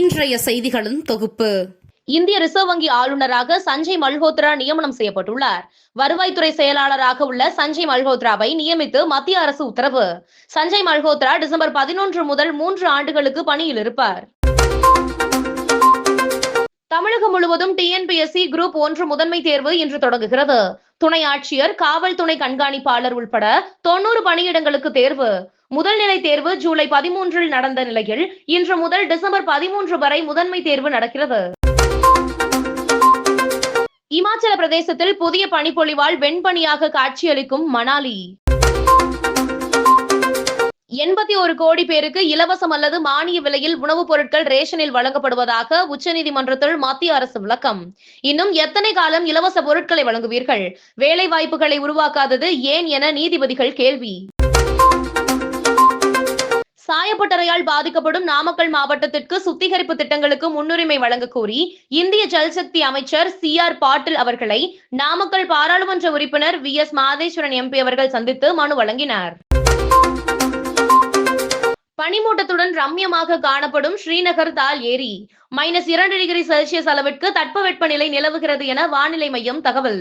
இன்றைய செய்திகளின் தொகுப்பு. இந்திய ரிசர்வ் வங்கி ஆளுநராக சஞ்சய் மல்ஹோத்ரா நியமனம் செய்யப்பட்டுள்ளார். வருவாய்த்துறை செயலாளராக உள்ள சஞ்சய் மல்ஹோத்ராவை நியமித்து மத்திய அரசு உத்தரவு. சஞ்சய் மல்ஹோத்ரா டிசம்பர் பதினொன்று முதல் மூன்று ஆண்டுகளுக்கு பணியில் இருப்பார். தமிழகம் முழுவதும் டிஎன்பிஎஸ்சி குரூப் ஒன்று முதன்மை தேர்வு இன்று தொடங்குகிறது. துணை ஆட்சியர் காவல் துணை கண்காணிப்பாளர் உள்பட தொன்னூறு பணியிடங்களுக்கு தேர்வு. முதல் நிலை தேர்வு ஜூலை பதிமூன்றில் நடந்த நிலையில் இன்று முதல் டிசம்பர் பதிமூன்று வரை முதன்மை தேர்வு நடக்கிறது. இமாச்சல பிரதேசத்தில் புதிய பனிப்பொழிவால் வெண்பனியாக காட்சியளிக்கும் மணாலி. எண்பத்தி ஒரு கோடி பேருக்கு இலவசம் அல்லது மானிய விலையில் உணவுப் பொருட்கள் ரேஷனில் வழங்கப்படுவதாக உச்சநீதிமன்றத்தில் மத்திய அரசு விளக்கம். இன்னும் எத்தனை காலம் இலவச பொருட்களை வழங்குவீர்கள்? வேலை வாய்ப்புகளை உருவாக்காதது ஏன் என நீதிபதிகள் கேள்வி. சாயப்பட்டறையால் பாதிக்கப்படும் நாமக்கல் மாவட்டத்திற்கு சுத்திகரிப்பு திட்டங்களுக்கு முன்னுரிமை வழங்க கோரி இந்திய ஜல்சக்தி அமைச்சர் சி ஆர் பாட்டில் அவர்களை நாமக்கல் பாராளுமன்ற உறுப்பினர் வி எஸ் மாதேஸ்வரன் எம்பி அவர்கள் சந்தித்து மனு வழங்கினார். பனிமூட்டத்துடன் ரம்யமாக காணப்படும் ஸ்ரீநகர் தால் ஏரி. மைனஸ் இரண்டு டிகிரி செல்சியஸ் அளவிற்கு தட்பவெப்பநிலை நிலவுகிறது என வானிலை மையம் தகவல்.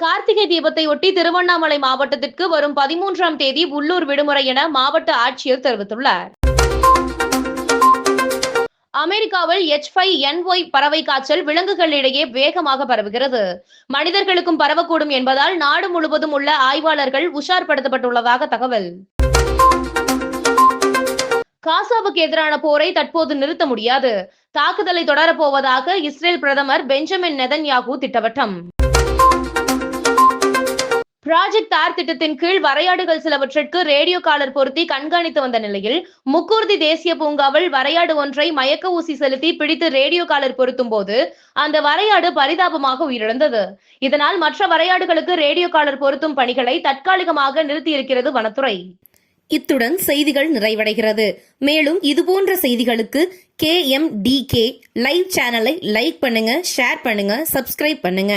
கார்த்திகை தீபத்தை ஒட்டி திருவண்ணாமலை மாவட்டத்திற்கு வரும் பதிமூன்றாம் தேதி உள்ளூர் விடுமுறை என மாவட்ட ஆட்சியர் தெரிவித்துள்ளார். அமெரிக்காவில் எச் ஃபைவ் என் ஒய் பறவை காய்ச்சல் விலங்குகளிடையே வேகமாக பரவுகிறது. மனிதர்களுக்கும் பரவக்கூடும் என்பதால் நாடு முழுவதும் உள்ள ஆய்வாளர்கள் உஷார்படுத்தப்பட்டுள்ளதாக தகவல். காசாவுக்கு எதிரான போரை தற்போது நிறுத்த முடியாது. தாக்குதலை தொடரப்போவதாக இஸ்ரேல் பிரதமர் பெஞ்சமின் நெதன்யாகு திட்டவட்டம். ப்ராஜெக்ட் தார் திட்டத்தின் கீழ் வரையாடுகள் சிலவற்றிற்கு ரேடியோ காலர் பொருத்தி கண்காணித்து வந்த நிலையில் முக்கூர்தி தேசிய பூங்காவில் வரையாடு ஒன்றை மயக்க ஊசி செலுத்தி பிடித்து ரேடியோ காலர் பொருத்தும் போது அந்த வரையாடு பரிதாபமாக உயிரிழந்தது. இதனால் மற்ற வரையாடுகளுக்கு ரேடியோ காலர் பொருத்தும் பணிகளை தற்காலிகமாக நிறுத்தியிருக்கிறது வனத்துறை. இத்துடன் செய்திகள் நிறைவடைகிறது. மேலும் இதுபோன்ற செய்திகளுக்கு K M D K live சேனலை லைக் பண்ணுங்க ஷேர் பண்ணுங்க சப்ஸ்கிரைப் பண்ணுங்க.